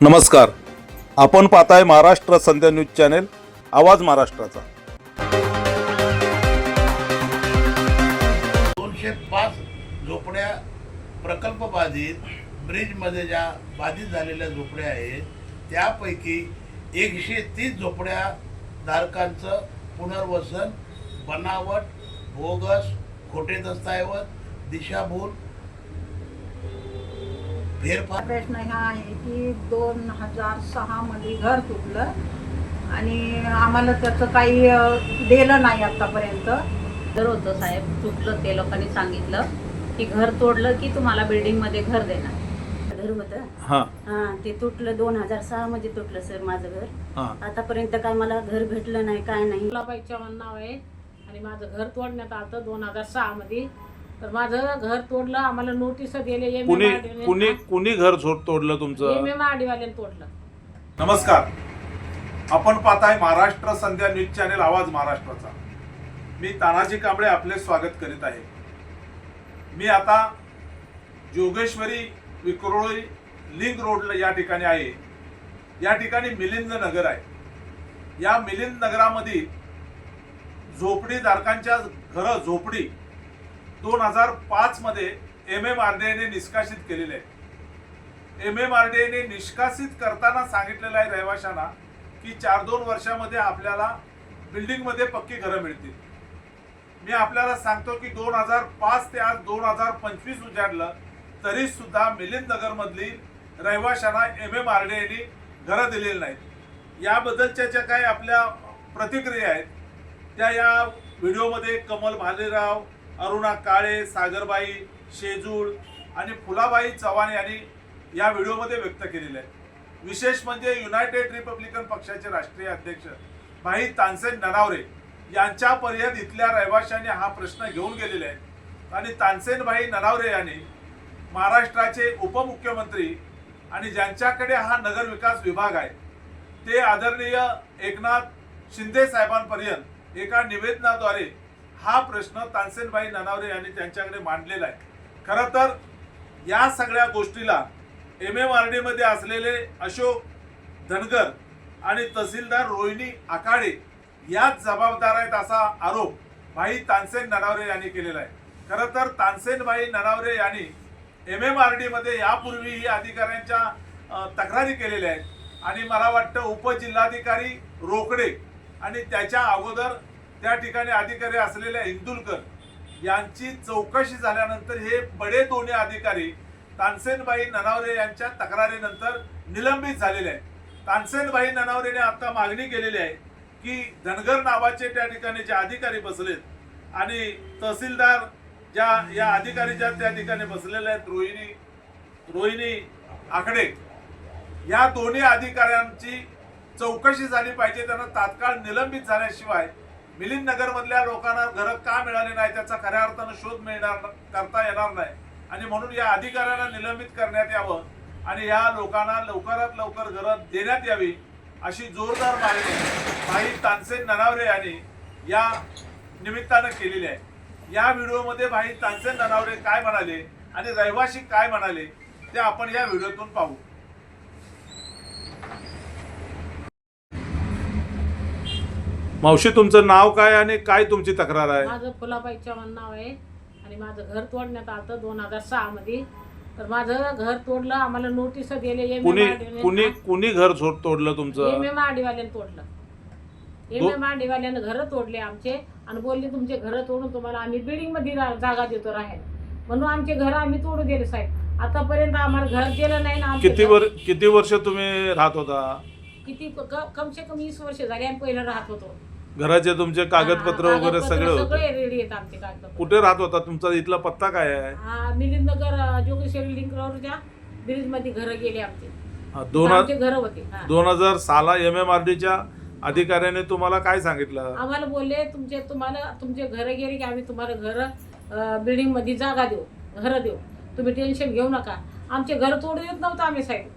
नमस्कार. आपण पाहताय महाराष्ट्र संध्या न्यूज चॅनेल आवाज महाराष्ट्राचा. दोनशे पाच झोपड्या प्रकल्प बाधित ब्रिजमध्ये ज्या बाधित झालेल्या झोपड्या आहेत त्यापैकी एकशे तीस झोपड्या धारकांचं पुनर्वसन बनावट बोगस खोटे दस्तऐवज दिशाभूल प्रश्न हा आहे की दोन हजार सहामध्ये घर तुटलं आणि आम्हाला त्याचं काही दिलं नाही आतापर्यंत. घर होतं साहेब तुटलं ते लोकांनी सांगितलं की घर तोडलं की तुम्हाला बिल्डिंगमध्ये घर देणार. घर होतं. हां. हा ते तुटलं दोन हजार सहा मध्ये तुटलं सर माझं घर. हां. आतापर्यंत काय मला घर भेटलं नाही काय नाही. नाव आहे आणि माझं घर तोडण्यात आलं दोन हजार सहा मध्ये. तर माझं घर तोडलं आम्हाला नोटीस दिले एम कुणी कुणी कुणी घर झोड तोडलं तुमचं? एम आडीवाल्याने तोडलं. नमस्कार. आपण पाहताय महाराष्ट्र संध्या न्यूज चॅनेल आवाज महाराष्ट्राचा. मी तानाजी कांबळे आपले स्वागत करीत आहे. मी आता जोगेश्वरी विक्रोळी लिंक रोडला या ठिकाणी आहे. या ठिकाणी मिलिंद नगर आहे. या मिलिंद नगरामध्ये झोपडीधारकांच्या घरं झोपडी दोन हजार पाच मध्ये एम एम आर डी आयने निष्कासित केलेले. आहे एम एम आर डी आयने निष्कासित करताना सांगितलेलं आहे रहिवाशांना की चार दोन वर्षामध्ये आपल्याला बिल्डिंगमध्ये पक्की घरं मिळतील. मी आपल्याला सांगतो की दोन हजार पाच ते आज दोन हजार पंचवीस उजाडलं तरी सुद्धा मिलिंद नगरमधली रहिवाशांना एम एम आर डी आयने घरं दिलेली नाहीत. याबद्दलच्या ज्या काही आपल्या प्रतिक्रिया आहेत त्या या व्हिडिओमध्ये कमल भालेराव अरुणा काळे सागरबाई शेजूळ आणि फुलाबाई चव्हाण यांनी या व्हिडिओमध्ये व्यक्त केलेले आहे. विशेष म्हणजे युनायटेड रिपब्लिकन पक्षाचे राष्ट्रीय अध्यक्ष भाई तानसेन ननावरे यांच्यापर्यंत इथल्या रहिवाशांनी हा प्रश्न घेऊन गेलेला आहे आणि तानसेन भाई ननावरे यांनी महाराष्ट्राचे उपमुख्यमंत्री आणि ज्यांच्याकडे हा नगरविकास विभाग आहे ते आदरणीय एकनाथ शिंदे साहेबांपर्यंत एका निवेदनाद्वारे हा प्रश्न तानसेनबाई ननावरे यांनी त्यांच्याकडे मांडलेला आहे. खरं तर या सगळ्या गोष्टीला एम एम आर डीमध्ये असलेले अशोक धनगर आणि तहसीलदार रोहिणी आकाडे याच जबाबदार आहेत असा आरोप भाई तानसेन ननावरे यांनी केलेला आहे. खरं तर तानसेनबाई ननावरे यांनी एम एम आर डीमध्ये यापूर्वीही अधिकाऱ्यांच्या तक्रारी केलेल्या आहेत. आणि मला वाटतं उपजिल्हाधिकारी रोकडे आणि त्याच्या अगोदर त्या ठिकाणी अधिकारी असलेल्या इंदुलकर यांची चौकशी झाल्यानंतर हे बडे दोन्ही अधिकारी तानसेनबाई ननावरे यांच्या तक्रारीनंतर निलंबित झालेले आहेत. तानसेनबाई ननावरेने आता मागणी केलेली आहे की धनगर नावाचे त्या ठिकाणी जे अधिकारी बसलेत आणि तहसीलदार ज्या या अधिकारी ज्या त्या ठिकाणी बसलेल्या आहेत रोहिणी रोहिणी आकडे या दोन्ही अधिकाऱ्यांची चौकशी झाली पाहिजे त्यांना तात्काळ निलंबित झाल्याशिवाय मिलिंद नगर मधल्या लोकांना घरं का मिळाले नाही त्याचा खऱ्या अर्थानं शोध मिळणार करता येणार नाही. आणि म्हणून या अधिकाऱ्यांना निलंबित करण्यात यावं आणि या लोकांना लवकरात लवकर घरं देण्यात यावी अशी जोरदार मागणी भाई तानसेन ननावरे यांनी या निमित्तानं केलेली आहे. या व्हिडिओमध्ये भाई तानसेन ननावरे काय म्हणाले आणि रहिवासी काय म्हणाले ते आपण या व्हिडिओतून पाहू. मावशी तुमचं नाव काय आणि काय तुमची तक्रार आहे? माझं फुलाबाई चव्हाण नाव आहे आणि माझं घर तोडण्यात आलं दोन हजार सहा मध्ये. तर माझं घर तोडलं आम्हाला नोटीस दिले एम कुणी कुणी कुणी घर झोड तोडलं तुमचं? एम आडीवाल्याने तोडलं. एम एम आडीवाल्यानं घरं तोडले आमचे आणि बोलले तुमचे घरं तोडून तुम्हाला आम्ही बिल्डिंगमध्ये रा- जागा देतो राहायला. म्हणून आमचे घर आम्ही तोडू दिले साहेब. आतापर्यंत आम्हाला घर दिलं नाही ना आमचे किती घर- वर किती वर्ष तुम्ही राहत होता? किती क- क- कमसे कम वीस वर्ष झाली आम्ही पहिलं राहत होतो. घराचे तुमचे कागदपत्र हा, वगैरे कागदपत्र सगळे होते. सगळे रेडी आहेत आमचे कागदपत्र. कुठे राहत होता तुमचा? इथला पत्ता काय आहे? हा मिलिंद नगर जोगेश्वरी लिंक रोडच्या ब्रिजमध्ये घरं गेले आमचे. हा, दोन आमचे घर होते हा. दोन हजार साला एम एम आर डीच्या अधिकाऱ्याने तुम्हाला काय सांगितलं? आम्हाला बोलले तुमचे तुम्हाला तुमचे घर गेले की आम्ही तुम्हाला घर बिल्डिंगमध्ये जागा देऊ घरं देऊ. तुम्ही टेन्शन घेऊ नका. आमचे घर तोडू देत नव्हतं आम्ही साहेब.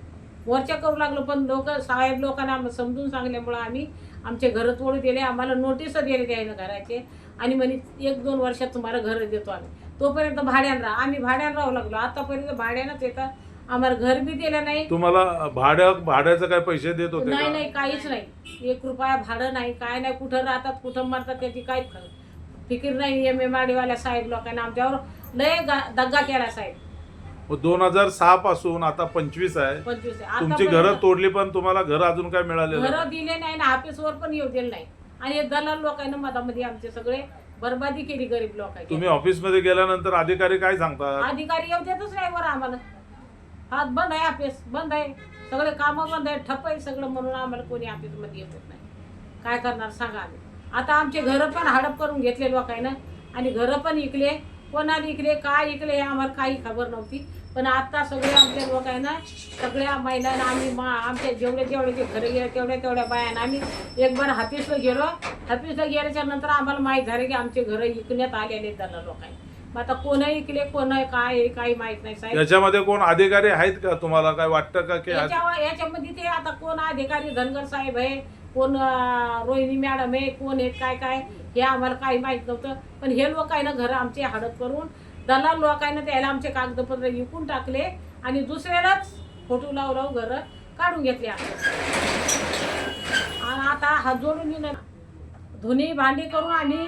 वरच्या करू लागलो पण लोक साहेब लोकांना समजून सांगल्यामुळं आम्ही आमचे घर तोडू दिले आम्हाला नोटीस दिले त्याने घराचे. आणि म्हणे एक दोन वर्षात तुम्हाला घर देतो आम्ही. तोपर्यंत भाड्यानं राहा. आम्ही भाड्यानं राहू लागलो. आतापर्यंत भाड्यानंच येतात आम्हाला घर बी दिलं नाही. तुम्हाला भाड्या भाड्याचं काय पैसे देत होते नाही का? नाही काहीच नाही. एक रुपया भाडं नाही. काय नाही कुठं राहतात कुठं मरतात त्याची काही फ- फिकीर नाही. एम एम वाल्या साहेब लोकांना आमच्यावर लय गा- दग्गा केला साहेब. दोन हजार सहा पासून आता पंचवीस आहे. पंचवीस आहे. तुमची आतापर्यंत घरं तोडली पण तुम्हाला घर अजून काय मिळालेलं घरं. दिले नाही ना ऑफिसवर पण येऊ दिले नाही. आणि हे दलाल लोकांना मधामध्ये आमचे सगळे बरबादी केली गरीब लोकांची. तुम्ही ऑफिसमध्ये गेल्यानंतर अधिकारी काय सांगतात? अधिकारी येऊ देतच नाही बरं आम्हाला. हात बंद आहे ऑफिस बंद आहे. सगळे कामं बंद आहे ठप्प आहे सगळं म्हणून आम्हाला कोणी ऑफिसमध्ये येतच नाही. काय करणार सांगा आम्ही. आता आमचे घरं पण हडप करून घेतले लोकांना आणि घरं पण इकले. कोणाला इकले काय इकले हे आम्हाला काही खबर नव्हती. पण आता सगळे आमच्या लोकांना सगळ्या महिलांना आम्ही मा आमच्या जेवढे जेवढे जे घरं गेले तेवढ्या तेवढ्या बायांना आम्ही एक बार हाफिसला गेलो. हाफिसला गेल्याच्यानंतर आम्हाला माहीत झालं की आमचे घरं इकण्यात आलेले आहेत त्याला लोकांनी. मग आता कोणही इकले कोण काय आहे, काही माहीत नाही साहेब. याच्यामध्ये कोण अधिकारी आहेत का तुम्हाला? काय वाटतं का की आज- याच्यामध्ये ते आता कोण अधिकारी धनगर साहेब आहे कोण अं, रोहिणी मॅडम आहे कोण आहे काय काय? हे आम्हाला काही माहीत नव्हतं. पण हे लोकांना घरं आमचे हडप करून दलाल लोकांना त्याला आमचे कागदपत्र विकून टाकले आणि दुसऱ्यालाच फोटो लावू लावू घरं काढून घेतले आणि आता हात जोडून येणं धुनी भांडी करून आणि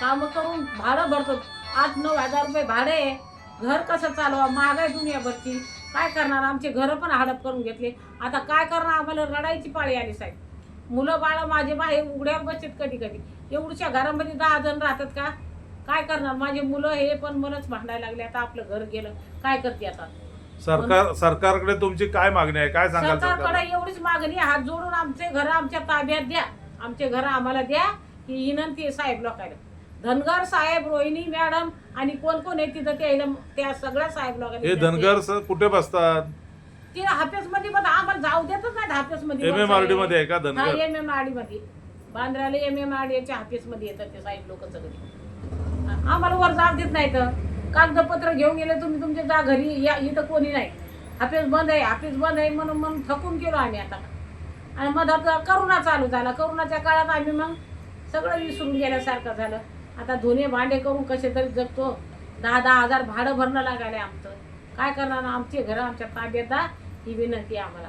काम करून भाडं भरतो आठ नऊ हजार रुपये भाडे आहे. घर कसं चालवा महागाई दुनियाभरची. काय करणार? आमचे घरं पण हडप करून घेतले. आता काय करणार? आम्हाला रडायची पाळी आली साहेब. मुलं बाळ माझे बाहे उघड्या बसत कधी कधी. एवढ्या घरामध्ये दहा जण राहतात का? काय करणार? माझे मुलं हे पण मलाच भांडायला लागले. आता आपलं घर गेलं. काय करते आता? सरकार सरकारकडे तुमची काय मागणी आहे? काय सांगाल सरकारकडे सरकारला? एवढीच मागणी आहे, हात जोडून आमचे घर आमच्या ताब्यात द्या. आमचे घर आम्हाला द्या. ही विनंती आहे साहेब लोकांना. धनगर साहेब रोहिणी मॅडम आणि कोण कोण आहे तिथं त्याला त्या सगळ्या साहेब लोकांना हे विनंती आहे. धनगर कुठे बसतात? ते हाफेस मध्ये पण आम्हाला जाऊ देतच नाही हाफेस मध्ये एम एम आर डी मध्ये आहे का धनगर? एम एम आर डी मध्ये. बांद्राला एम एम आर डी च्या हाफेस मध्ये येतात ते साहेब लोक सगळे. आम्हाला वर जाग देत नाही तर कागदपत्र घेऊन गेले तुम्ही तुमच्या जा घरी या इथं कोणी नाही. हाफेस बंद आहे हाफेस बंद आहे म्हणून म्हणून थकून गेलो आम्ही आता. आणि मग आता करोना चालू झाला. करोनाच्या काळात आम्ही मग सगळं विसरून गेल्यासारखं झालं. आता धुणे भांडे करून कसे तरी जगतो. दहा दहा हजार भाडं भरणं लागायला आमचं. काय करणार आमचे घर आमच्या ताब्यात द्या ही विनंती आम्हाला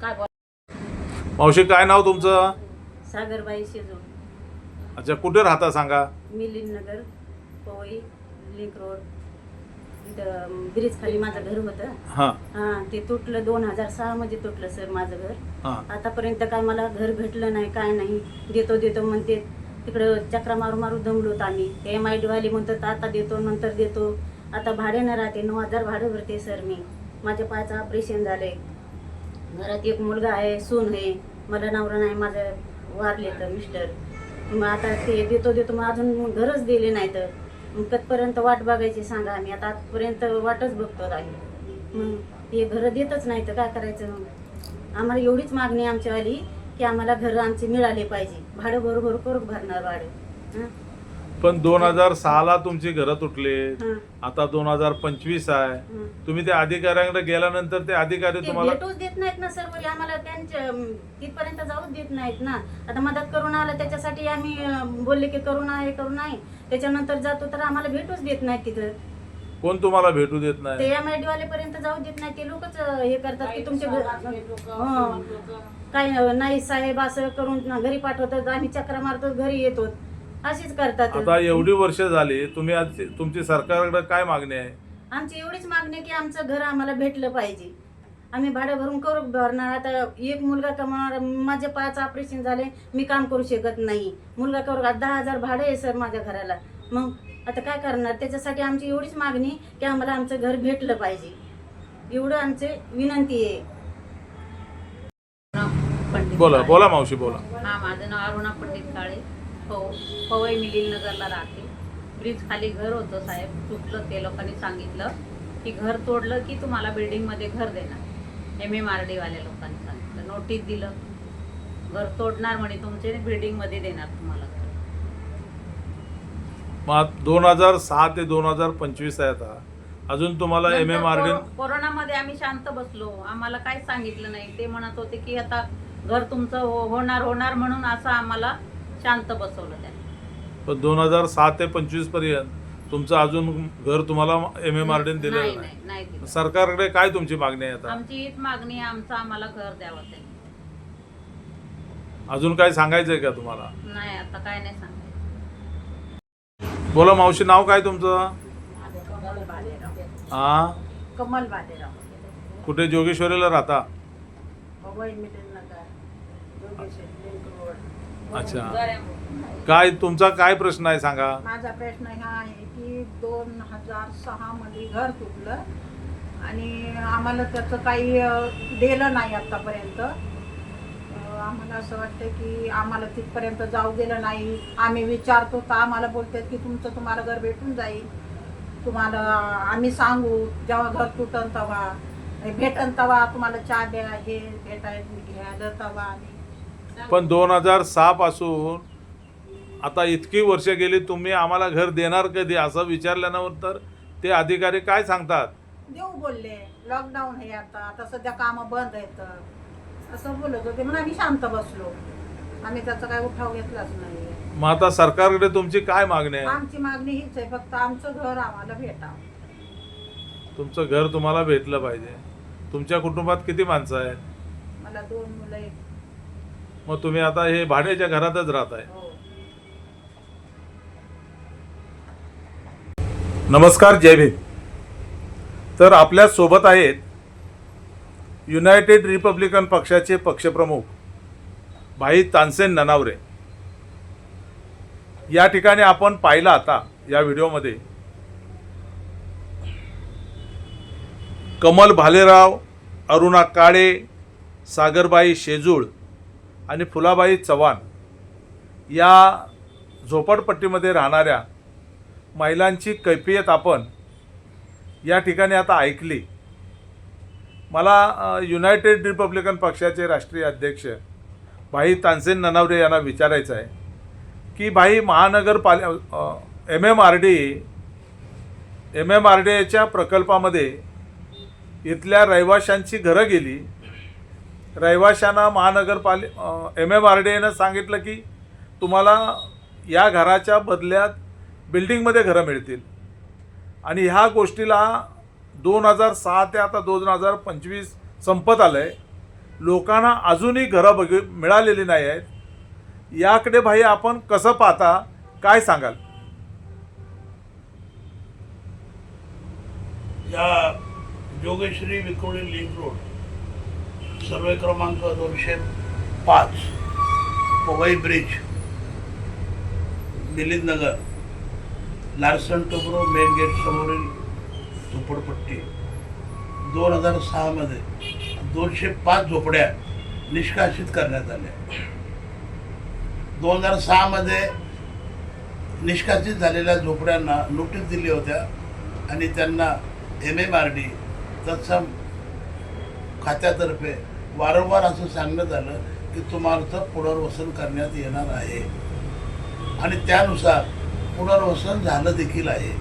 काय बोल मावशी काय नाव तुमचं? सागरबाई शेजूळ अच्छा कुठे राहता सांगा? Milind Nagar Powai link road. इथं ब्रिज खाली माझं घर होतं. हा. हां ते तुटलं दोन हजार सहा मध्ये तुटलं सर माझं घर. हा. आतापर्यंत काय मला घर भेटलं नाही काय नाही. देतो देतो म्हणते. तिकडं चक्रा मारू मारू दमलोत आम्ही. एम आय डीवाले म्हणतात आता देतो नंतर देतो. आता भाड्यानं राहते नऊ हजार भाडं भरते सर मी. माझ्या पायाचं ऑपरेशन झालंय. घरात एक मुलगा आहे सून आहे. मला नवरा नाही माझं वारले तर मिस्टर मग आता ते देतो देतो मग अजून घरच दिले नाही तर. मग कधपर्यंत वाट बघायची सांगा आम्ही. आता आजपर्यंत वाटच बघतो आम्ही. मग ते घरं देतच नाही तर काय करायचं? मग आम्हाला एवढीच मागणी आमच्यावाली की आम्हाला घरं आमचे मिळाले पाहिजे. भाडं बरोबर करून भरणार भाडं. हां? पण दोन हजार सहा ला तुमची घरं तुटले. हं, आता दोन हजार पंचवीस आहे. हं. तुम्ही त्या अधिकाऱ्यांकडे गेल्यानंतर ते अधिकारी ते तुम्हाला भेटूच देत नाहीत ना सर वरी आम्हाला त्यांच्या अं, तिथपर्यंत जाऊच देत नाहीत ना. आता मदत करून आलं त्याच्यासाठी आम्ही अं, बोलले की करोना हे करू नाही. त्याच्यानंतर जातो तर आम्हाला भेटूच देत नाहीत तिथं. कोण तुम्हाला भेटू देत ते नाही एम आय वाले पर्यंत जाऊ देत नाही ते लोकच हे करतात की तुमचे हं. काय अं, नाही साहेब असं करून ना घरी पाठवतात आम्ही चक्रा मारतो घरी येतो. अशीच करतात आता एवढी वर्ष झाली तुम्ही आज तुमची सरकारकडे काय मागणी आहे? आमची एवढीच मागणी आहे की आमचं घर आम्हाला भेटलं पाहिजे. आम्ही भाडं भरून करू भरणार. आता एक मुलगा कमावणार माझ्या पायाचं ऑपरेशन झाले मी काम करू शकत नाही. मुलगा करू दहा हजार भाडं आहे सर माझ्या घराला. मग आता काय करणार? त्याच्यासाठी आमची एवढीच मागणी की आम्हाला आमचं घर भेटलं पाहिजे. एवढं आमचे विनंती आहे. बोला. बोला मावशी बोला. हा माझं नाव अरुणा पंडित काळे. पव पवई मिलिंद नगरला राहते. ब्रिज खाली घर होतं साहेब. चुकलं ते लोकांनी सांगितलं. की घर तोडलं की तुम्हाला बिल्डिंगमध्ये घर देणार. एम एम आर वाल्या लोकांनी सांगितलं. नोटीस दिलं. घर तोडणार म्हणे तुमचे बिल्डिंगमध्ये देणार तुम्हाला घर. मग दोन हजार सहा ते दोन हजार पंचवीस आहे आता. अजून तुम्हाला एम एम आर डी कोरोनामध्ये आम्ही शांत बसलो. आम्हाला काहीच सांगितलं नाही. ते म्हणत होते की आता घर तुमचं हो- होणार होणार म्हणून असं आम्हाला शांत बसवलं त्यांनी. दोन हजार सहा ते पंचवीसपर्यंत तुमचं अजून घर तुम्हाला एम एम आर नाही दिलेलं नाही नाही. नाही दिलं. सरकारकडे काय तुमची मागणी आहे आता? आमची हीच मागणी आहे आमचं आम्हाला घर द्यावं त्यांनी. अजून काय सांगायचंय का तुम्हाला? नाही आता काय नाही सांगायचं. बोला मावशी नाव काय तुमचं? कमल हा बालेराव कुठे जोगेश्वरीला राहता? रोड अच्छा. काय तुमचा काय प्रश्न आहे सांगा. माझा प्रश्न हा आहे की दोन हजार सहा मध्ये घर तुटलं आणि आम्हाला त्याचं काही अ, दिलं नाही आतापर्यंत. अ, आम्हाला असं वाटतं की आम्हाला तिथपर्यंत जाऊ दिलं नाही. आम्ही विचारतो तर आम्हाला बोलतात की तुमचं तुम्हाला घर भेटून जाईल. तुम्हाला आम्ही सांगू जेव्हा घर तुटन तेव्हा. भेटन तेव्हा तुम्हाला चहा द्या हे भेटाय घ्यायला तेव्हा आम्ही पण दोन हजार सहा पासून आता इतकी वर्ष गेली तुम्ही आम्हाला घर देणार कधी असं विचारल्यानंतर ते अधिकारी काय सांगतात? देऊ बोलले. लॉकडाऊन आहे आता. आता सध्या कामं बंद आहेत. असं बोलत होते. म्हणून आम्ही शांत बसलो. आम्ही त्याचा काय उठाव घेतलाच नाही. मग आता सरकारकडे तुमची काय मागणी आहे? आमची मागणी हीच आहे. फक्त आमचं घर आम्हाला भेटावं तुमचं घर तुम्हाला भेटलं पाहिजे. तुमच्या कुटुंबात किती माणसं आहेत? मला दोन मुलं एक मग तुम्ही आता हे भाड्याच्या घरातच राहताय. हो. नमस्कार जय भीम. तर आपल्यासोबत आहेत युनायटेड रिपब्लिकन पक्षाचे पक्षप्रमुख भाई तानसेन ननावरे. या ठिकाणी आपण पाहिलं आता या व्हिडिओमध्ये कमल भालेराव अरुणा काळे सागरबाई शेजूळ आणि फुलाबाई चव्हाण या झोपडपट्टीमध्ये राहणाऱ्या महिलांची कैफियत आपण या ठिकाणी आता ऐकली. मला युनायटेड रिपब्लिकन पक्षाचे राष्ट्रीय अध्यक्ष भाई तानसेन ननावरे यांना विचारायचं आहे की भाई महानगरपाल M M R D M M R D एच्या प्रकल्पामध्ये इथल्या रहिवाशांची घरं गेली रहिवाशांना महानगरपाले एम एम आर डी एनं सांगितलं की तुम्हाला या घराच्या बदल्यात बिल्डिंगमध्ये घरं मिळतील. आणि ह्या गोष्टीला दोन हजार सहा ते आता दोन हजार पंचवीस संपत आलं आहे लोकांना अजूनही घरं बघ मिळालेली नाही आहेत. याकडे भाई आपण कसं पाहता काय सांगाल? या Jogeshwari Vikhroli link road survey क्रमांक दोनशे पाच. Powai bridge. Milindnagar Larsen Toubro main gate समोरील झोपडपट्टी. दोन हजार सहामध्ये दोनशे पाच झोपड्या निष्कासित करण्यात आल्या. दोन हजार सहामध्ये निष्कासित झालेल्या झोपड्यांना नोटीस दिली होत्या आणि त्यांना एम एम आर डी तत्सम खात्यातर्फे वारंवार असं सांगण्यात आलं की तुम्हाला पुनर्वसन करण्यात येणार आहे. आणि त्यानुसार पुनर्वसन झालं देखील आहे.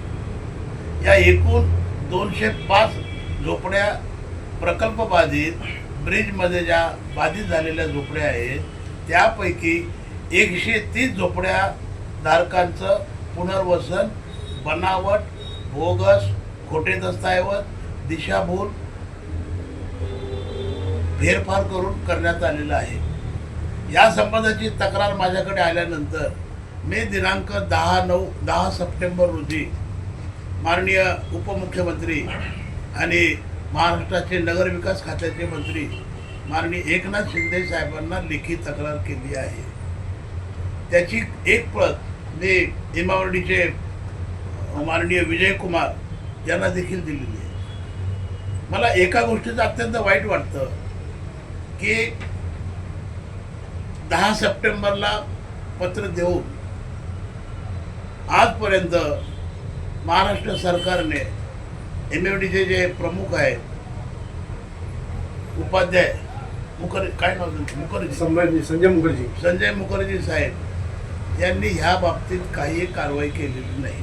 या एकूण दोनशे पाच झोपड्या प्रकल्प बाधित ब्रिजमध्ये ज्या बाधित झालेल्या झोपड्या आहेत त्यापैकी एकशे तीस झोपड्या धारकांचं पुनर्वसन बनावट बोगस खोटे दस्तऐवज दिशाभूल फेरफार करून करण्यात आलेलं आहे. या संबंधाची तक्रार माझ्याकडे आल्यानंतर मी दिनांक दहा नऊ दहा सप्टेंबर रोजी माननीय उपमुख्यमंत्री आणि महाराष्ट्राचे नगरविकास खात्याचे मंत्री माननीय एकनाथ शिंदे साहेबांना लेखी तक्रार केली आहे. त्याची एक प्रत मी इमावडीचे माननीय विजयकुमार यांना देखील दिलेली आहे. मला एका गोष्टीचं अत्यंत वाईट वाटतं. की दहा सप्टेंबरला पत्र देऊन आजपर्यंत महाराष्ट्र सरकारने एम एफ डीचे जे प्रमुख आहेत उपाध्याय मुखर्जी काय नाव? मुखर्जी. संभाजी संजय मुखर्जी. संजय मुखर्जी साहेब यांनी ह्या बाबतीत काही कारवाई केलेली नाही.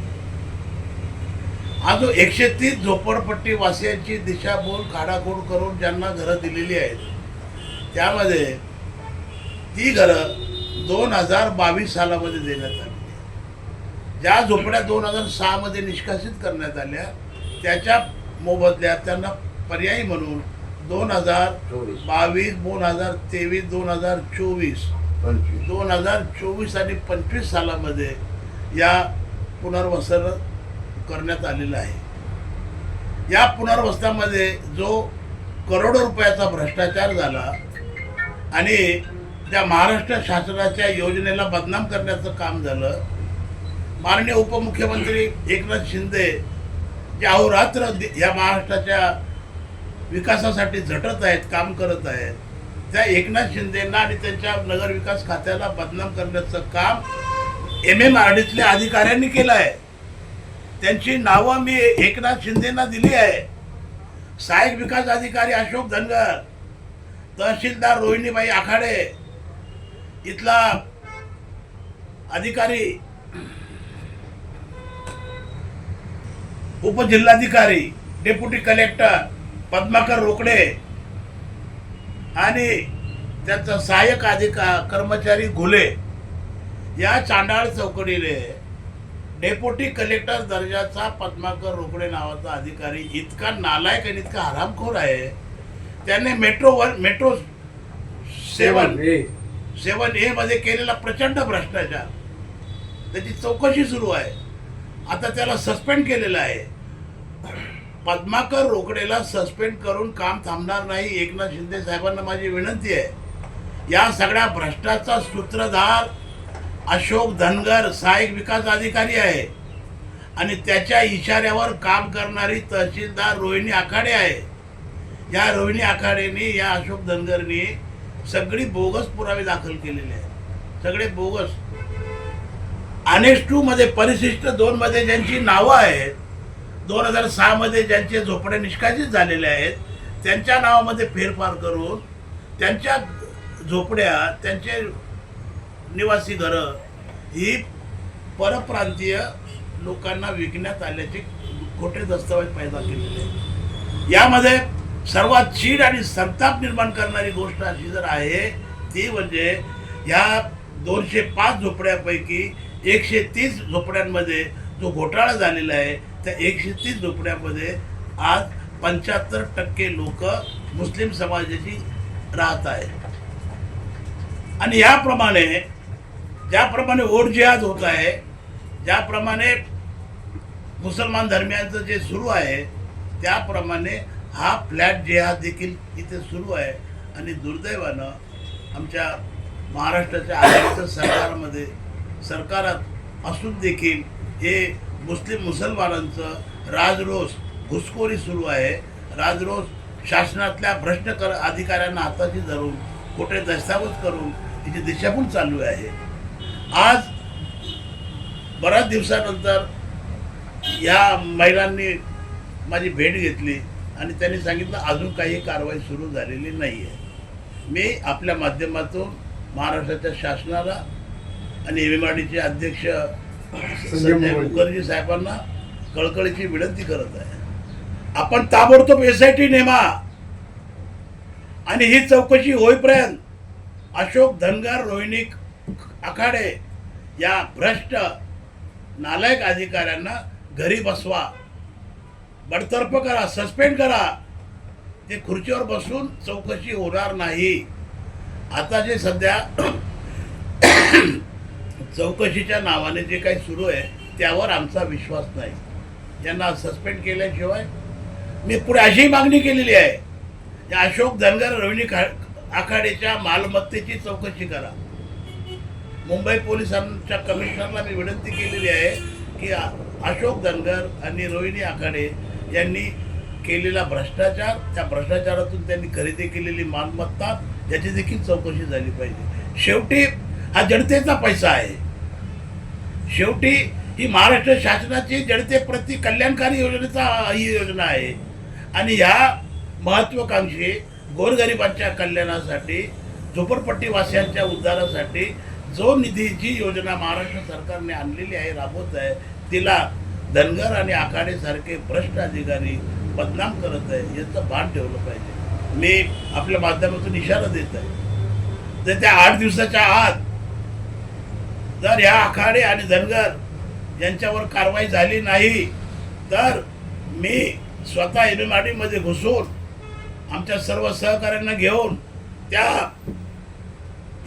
हा जो एकशे तीस झोपडपट्टी वासियांची दिशाभूल खाडाखोड करून ज्यांना घरं दिलेली आहेत त्यामध्ये ती घरं दोन हजार बावीस सालामध्ये देण्यात आली. ज्या झोपड्या दोन हजार सहामध्ये निष्कासित करण्यात आल्या त्याच्या मोबदल्यात त्यांना पर्यायी म्हणून दोन हजार बावीस दोन हजार तेवीस दोन हजार चोवीस दोन हजार चोवीस आणि पंचवीस सालामध्ये या पुनर्वसन करण्यात आलेलं आहे. या पुनर्वसनामध्ये जो करोडो रुपयाचा भ्रष्टाचार झाला आणि त्या महाराष्ट्र शासनाच्या योजनेला बदनाम करण्याचं काम झालं. माननीय उपमुख्यमंत्री एकनाथ शिंदे जे अहोरात्र या महाराष्ट्राच्या विकासासाठी झटत आहेत काम करत आहेत त्या एकनाथ शिंदेना आणि त्यांच्या नगरविकास खात्याला बदनाम करण्याचं काम एम एम आर डीतल्या अधिकाऱ्यांनी केलं आहे. त्यांची नावं मी एकनाथ शिंदेना दिली आहे. सहाय्यक विकास अधिकारी अशोक धनगर तहसीलदार रोहिणीबाई आखाडे इथला अधिकारी उपजिल्हाधिकारी डेप्युटी कलेक्टर पद्माकर रोकडे आणि त्यांचा सहाय्यक अधिका कर्मचारी घुले या चांडाळ चौकडीने डेप्युटी कलेक्टर दर्जाचा पद्माकर रोकडे नावाचा अधिकारी इतका नालायक आणि इतका हरामखोर आहे त्याने मेट्रो वर मेट्रो सेवन ए. सेवन ए मध्ये केलेला प्रचंड भ्रष्टाचार. त्याची चौकशी सुरू आहे. आता त्याला सस्पेंड केलेलं आहे. पद्माकर रोकडेला सस्पेंड करून काम थांबणार नाही एकनाथ शिंदे साहेबांना माझी विनंती आहे. या सगळ्या भ्रष्टाचा सूत्रधार अशोक धनगर सहाय्यक विकास अधिकारी आहे. आणि त्याच्या इशाऱ्यावर काम करणारी तहसीलदार रोहिणी आखाडे आहे. या रोहिणी आखाडेने या अशोक धनगरनी सगळी बोगस पुरावे दाखल केलेले आहेत. सगळे बोगस. अनेक्स टू मध्ये परिशिष्ट दोन मध्ये ज्यांची नावं आहेत दोन हजार सहा मध्ये ज्यांचे झोपडे निष्कासित झालेले आहेत त्यांच्या नावामध्ये फेरफार करून त्यांच्या झोपड्या त्यांचे निवासी घरं ही परप्रांतीय लोकांना विकण्यात आल्याचे खोटे दस्तावेज पैदा केलेले आहेत. यामध्ये सर्वात चीड आणि संताप निर्माण करणारी गोष्ट अशी जर आहे ती म्हणजे ह्या दोनशे पाच झोपड्यापैकी एकशे तीस झोपड्यांमध्ये जो घोटाळा झालेला आहे त्या एकशे तीस झोपड्यामध्ये आज पंच्याहत्तर टक्के लोक मुस्लिम समाजाची राहत आहे आणि याप्रमाणे ज्याप्रमाणे वोट जिहाद होत आहे ज्याप्रमाणे मुसलमान धर्मियांचं जे सुरू आहे त्याप्रमाणे हा फ्लॅट जे हा देखील इथे सुरू आहे आणि दुर्दैवानं आमच्या महाराष्ट्राच्या आघाडीचं सरकारमध्ये सरकारात असून देखील हे मुस्लिम मुसलमानांचं राजरोस घुसखोरी सुरू आहे. राजरोस शासनातल्या भ्रष्ट कर अधिकाऱ्यांना हाताशी धरून खोटे दस्तावेज करून तिची दिशाभूल चालू आहे. आज बऱ्याच दिवसानंतर या महिलांनी माझी भेट घेतली. आणि त्यांनी सांगितलं अजून काही कारवाई सुरू झालेली नाही आहे मी आपल्या माध्यमातून महाराष्ट्राच्या शासनाला आणि एम एम अध्यक्ष संजय मुखर्जी. साहेबांना कळकळीची विनंती करत आहे. आपण ताबडतोब एस आय टी नेमा. आणि ही चौकशी होईपर्यंत अशोक धनगर रोहिणी आखाडे या भ्रष्ट नालायक अधिकाऱ्यांना घरी बसवा. बडतर्फ करा सस्पेंड करा. ते खुर्चीवर बसून चौकशी होणार नाही. आता जे सध्या चौकशीच्या नावाने जे काही सुरू आहे त्यावर आमचा विश्वास नाही. यांना सस्पेंड केल्याशिवाय मी पुढे अशीही मागणी केलेली आहे या अशोक धनगर रोहिणी खा- आखाडेच्या मालमत्तेची चौकशी करा. मुंबई पोलिसांच्या कमिशनरला मी विनंती केलेली आहे की अशोक धनगर आणि रोहिणी आखाडे यांनी केलेला भ्रष्टाचार त्या भ्रष्टाचारातून त्यांनी खरेदी केलेली मालमत्ता याची देखील चौकशी झाली पाहिजे. शेवटी हा जनतेचा पैसा आहे. शेवटी ही महाराष्ट्र शासनाची जनतेप्रती कल्याणकारी योजनेचा ही योजना आहे. आणि ह्या महत्वाकांक्षी गोरगरिबांच्या कल्याणासाठी झोपडपट्टीवासियांच्या उद्धारासाठी जो निधी जी योजना महाराष्ट्र सरकारने आणलेली आहे राबवत आहे तिला धनगर आणि आखाडेसारखे भ्रष्ट अधिकारी बदनाम करत आहे याचं भान ठेवलं पाहिजे. मी आपल्या माध्यमातून इशारा देत आहे. तर त्या आठ दिवसाच्या आत जर ह्या आखाडे आणि धनगर यांच्यावर कारवाई झाली नाही तर मी स्वतः एमएमआरडीमध्ये मध्ये घुसून आमच्या सर्व सहकाऱ्यांना घेऊन त्या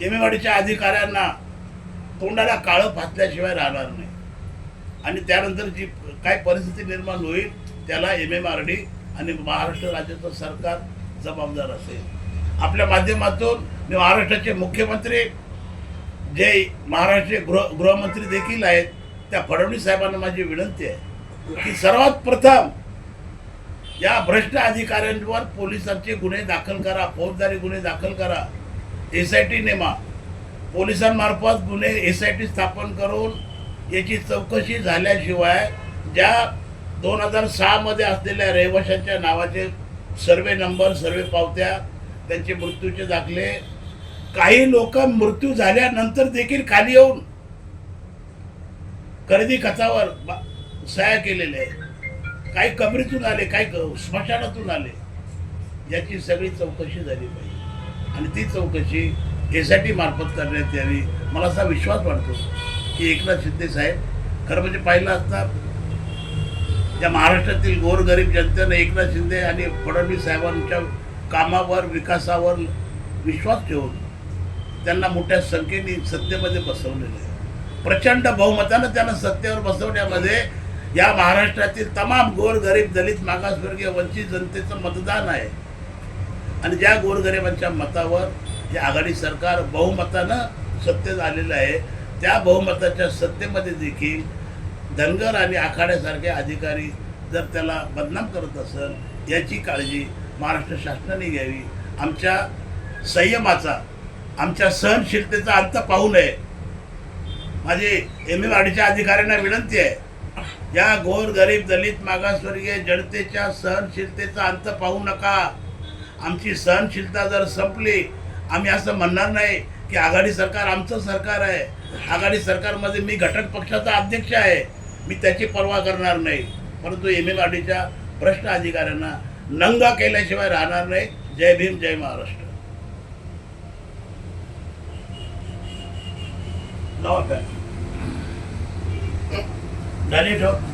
एमएमआरडीच्या अधिकाऱ्यांना तोंडाला काळं फासल्याशिवाय राहणार नाही. आणि त्यानंतर जी काय परिस्थिती निर्माण होईल त्याला एम एम आर डी आणि महाराष्ट्र राज्याचं सरकार जबाबदार असेल. आपल्या माध्यमातून मी महाराष्ट्राचे मुख्यमंत्री जे महाराष्ट्र गृह गृहमंत्री देखील आहेत त्या फडणवीस साहेबांना माझी विनंती आहे की सर्वात प्रथम या भ्रष्ट अधिकाऱ्यांवर पोलिसांचे गुन्हे दाखल करा फौजदारी गुन्हे दाखल करा. एस आय टी नेमा पोलिसांमार्फत गुन्हे एस आय टी स्थापन करून याची चौकशी झाल्याशिवाय ज्या दोन हजार सहामध्ये असलेल्या रहिवाशांच्या नावाचे सर्वे नंबर सर्वे पावत्या त्यांचे मृत्यूचे दाखले काही लोक मृत्यू झाल्यानंतर देखील खाली येऊन खरेदी खतावर बा- केलेले आहे काही कबरीतून आले काही स्मशानातून आले. याची सगळी चौकशी झाली पाहिजे. आणि ती चौकशी एस मार्फत करण्यात यावी मला असा विश्वास वाटतो. की एकनाथ शिंदे साहेब खरं म्हणजे पाहिलं असता ज्या महाराष्ट्रातील गोरगरीब जनतेनं एकनाथ शिंदे आणि फडणवीस साहेबांच्या कामावर विकासावर विश्वास ठेवून त्यांना मोठ्या संख्येने सत्तेमध्ये बसवलेलं आहे. प्रचंड बहुमतानं त्यांना सत्तेवर बसवण्यामध्ये या महाराष्ट्रातील तमाम गोरगरीब दलित मागासवर्गीय वंचित जनतेचं मतदान आहे. आणि ज्या गोरगरिबांच्या मतावर हे आघाडी सरकार बहुमतानं सत्तेत आलेलं आहे त्या बहुमताच्या सत्तेमध्ये देखील धनगर आणि आखाड्यासारखे अधिकारी जर त्याला बदनाम करत असेल याची काळजी महाराष्ट्र शासनाने घ्यावी. आमच्या संयमाचा आमच्या सहनशीलतेचा अंत पाहू नये. माझी एम एम आडीच्या अधिकाऱ्यांना विनंती आहे या गोर गरीब दलित मागासवर्गीय जनतेच्या सहनशीलतेचा अंत पाहू नका. आमची सहनशीलता जर संपली आम्ही असं म्हणणार नाही की आघाडी सरकार आमचं सरकार आहे. आघाडी सरकारमध्ये मी घटक पक्षाचा अध्यक्ष आहे. मी त्याची पर्वा करणार नाही. परंतु एम एल आडीच्या भ्रष्ट अधिकाऱ्यांना नंगा केल्याशिवाय राहणार नाही. जय भीम जय महाराष्ट्र. लावा fan. ठेव